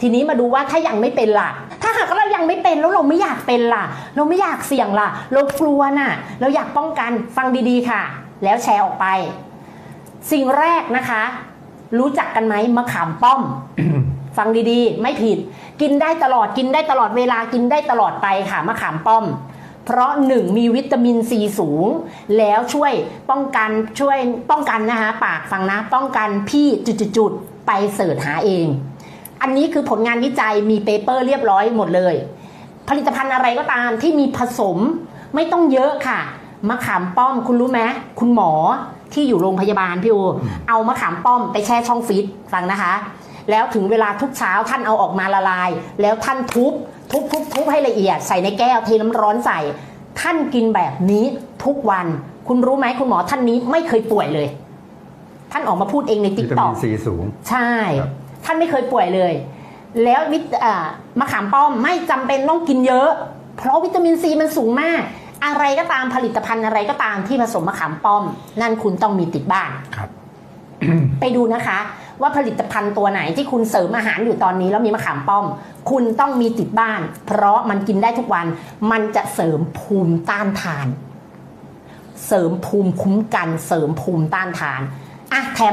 ทีนี้มาดูว่าถ้ายังไม่เป็นล่ะ ถ้าหากเรายังไม่เป็นแล้วเราไม่อยากเป็นล่ะ เราไม่อยากเสี่ยงล่ะ เรากลัวน่ะ เราอยากป้องกันฟังดีๆค่ะ แล้วแชร์ออกไป สิ่งแรกนะคะ รู้จักกันไหมมะขามป้อม ฟังดีๆ ไม่ผิด กินได้ตลอดกินได้ตลอดเวลากินได้ตลอดไปค่ะมะขามป้อมเพราะหนึ่งมีวิตามินซีสูง แล้วช่วยป้องกันช่วยป้องกันนะคะปากฟังนะ ป้องกันพี่จุดๆๆไปเสิร์ชหาเอง อันนี้คือผลงานวิจัยมีเปเปอร์เรียบร้อยหมดเลย ผลิตภัณฑ์อะไรก็ตามที่มีผสมไม่ต้องเยอะค่ะมะขามป้อมคุณรู้ไหมคุณหมอที่อยู่โรงพยาบาลพี่โอเอามะขามป้อมไปแช่ช่องฟรีซฟังนะคะ แล้วถึงเวลาทุกเช้าท่านเอาออกมาละลาย แล้วท่านทุบทุบทุบทุบให้ละเอียดใส่ในแก้วเทน้ำร้อนใส่ ท่านกินแบบนี้ทุกวัน คุณรู้ไหมคุณหมอท่านนี้ไม่เคยป่วยเลย ท่านออกมาพูดเองในติ๊กวิตาต็อมิกนซีสูง ใช่ครับ ท่านไม่เคยป่วยเลย แล้ววิตอ่ามะขามป้อมไม่จำเป็นต้องกินเยอะ เพราะวิตามินซีมันสูงมาก อะไรก็ตามผลิตภัณฑ์อะไรก็ตามที่ผสมมะขามป้อม นั่นคุณต้องมีติดบ้านครับ ไปดูนะคะ ว่าผลิตภัณฑ์ตัวไหนที่คุณเสริมอาหารอยู่ตอนนี้แล้วมีมะขามป้อม คุณต้องมีติดบ้าน เพราะมันกินได้ทุกวัน มันจะเสริมภูมิต้านทาน เสริมภูมิคุ้มกัน เสริมภูมิต้านทานอะแถม